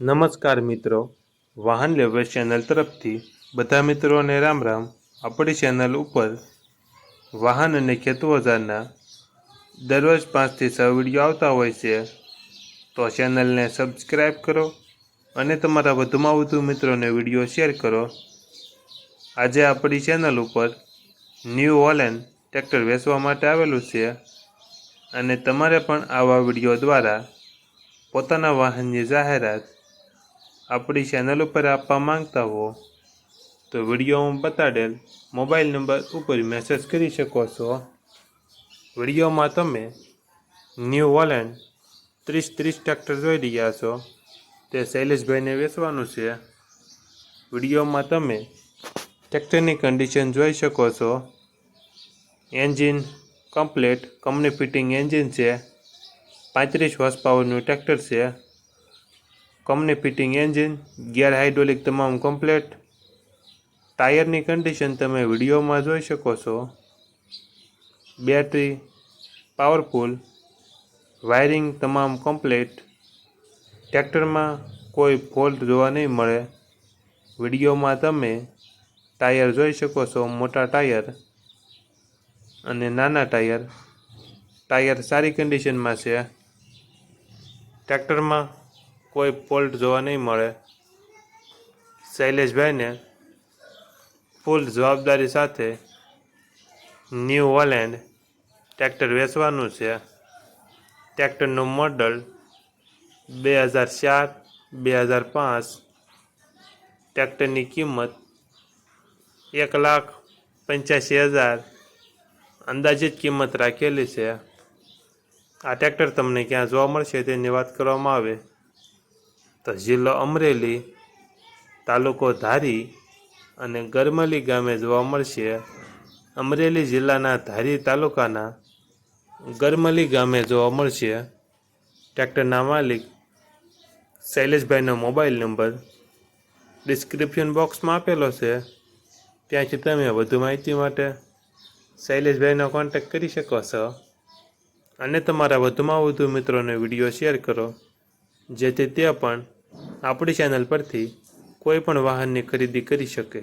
નમસ્કાર મિત્રો. વાહન લેવર ચેનલ તરફથી બધા મિત્રોને રામ રામ. આપણી ચેનલ ઉપર વાહન અને ખેતુ ઓજારના દરરોજ પાંચથી છ વીડિયો આવતા હોય છે. તો ચેનલને સબસ્ક્રાઈબ કરો અને તમારા વધુમાં વધુ મિત્રોને વીડિયો શેર કરો. આજે આપણી ચેનલ ઉપર ન્યૂ હોલેન્ડ ટ્રેક્ટર વેચવા માટે આવેલું છે અને તમારે પણ આવા વીડિયો દ્વારા પોતાના વાહનની જાહેરાત આપણી ચેનલ ઉપર આપવા માંગતા હો, તો વિડીયોમાં બતાડેલ મોબાઈલ નંબર ઉપર મેસેજ કરી શકો છો. વિડીયોમાં તમે ન્યૂ વોલેન્ડ ત્રીસ ત્રીસ ટ્રેક્ટર જોઈ રહ્યા છો. તે શૈલેષભાઈને વેચવાનું છે. વિડીયોમાં તમે ટ્રેક્ટરની કન્ડિશન જોઈ શકો છો. Engine complete company fitting engine છે. પાંત્રીસ હોર્સ પાવરનું ટ્રેક્ટર છે. Company fitting engine gear hydraulic તમામ કમ્પ્લેટ ટાયરની કન્ડિશન તમે વિડીયોમાં જોઈ શકો છો. બેટરી પાવરફુલ વાયરિંગ તમામ કમ્પ્લેટ ટ્રેક્ટરમાં કોઈ ફોલ્ટ જોવા નહીં મળે. વિડીયોમાં તમે ટાયર જોઈ શકો છો, મોટા ટાયર અને નાના ટાયર ટાયર સારી કન્ડિશનમાં છે. ટ્રેક્ટરમાં કોઈ ફોલ્ટ જોવા નહીં મળે. શૈલેષભાઈને ફૂલ જવાબદારી સાથે ન્યૂ હોલેન્ડ ટ્રેક્ટર વેચવાનું છે. ટ્રેક્ટરનું મોડલ બે હજાર ચાર, બે હજાર પાંચ. ટ્રેક્ટરની કિંમત એક લાખ પંચ્યાસી હજાર અંદાજિત કિંમત રાખેલી છે. આ ટ્રેક્ટર તમને ક્યાં જોવા મળશે તેની વાત કરવામાં આવે. તો જિલ્લો અમરેલી, તાલુકો ધારી અને ગરમલી ગામે જોવા મળશે. અમરેલી જિલ્લાના ધારી તાલુકાના ગરમલી ગામે જોવા મળશે. ટ્રેક્ટરના માલિક શૈલેષભાઈનો મોબાઈલ નંબર ડિસ્ક્રિપ્શન બોક્સમાં આપેલો છે. ત્યાંથી તમે વધુ માહિતી માટે શૈલેષભાઈનો કોન્ટેક્ટ કરી શકો છો. અને તમારા વધુમાં વધુ મિત્રોને વીડિયો શેર કરો. જેથી તે પણ આપણી ચેનલ પરથી કોઈ પણ વાહનની ખરીદી કરી શકે.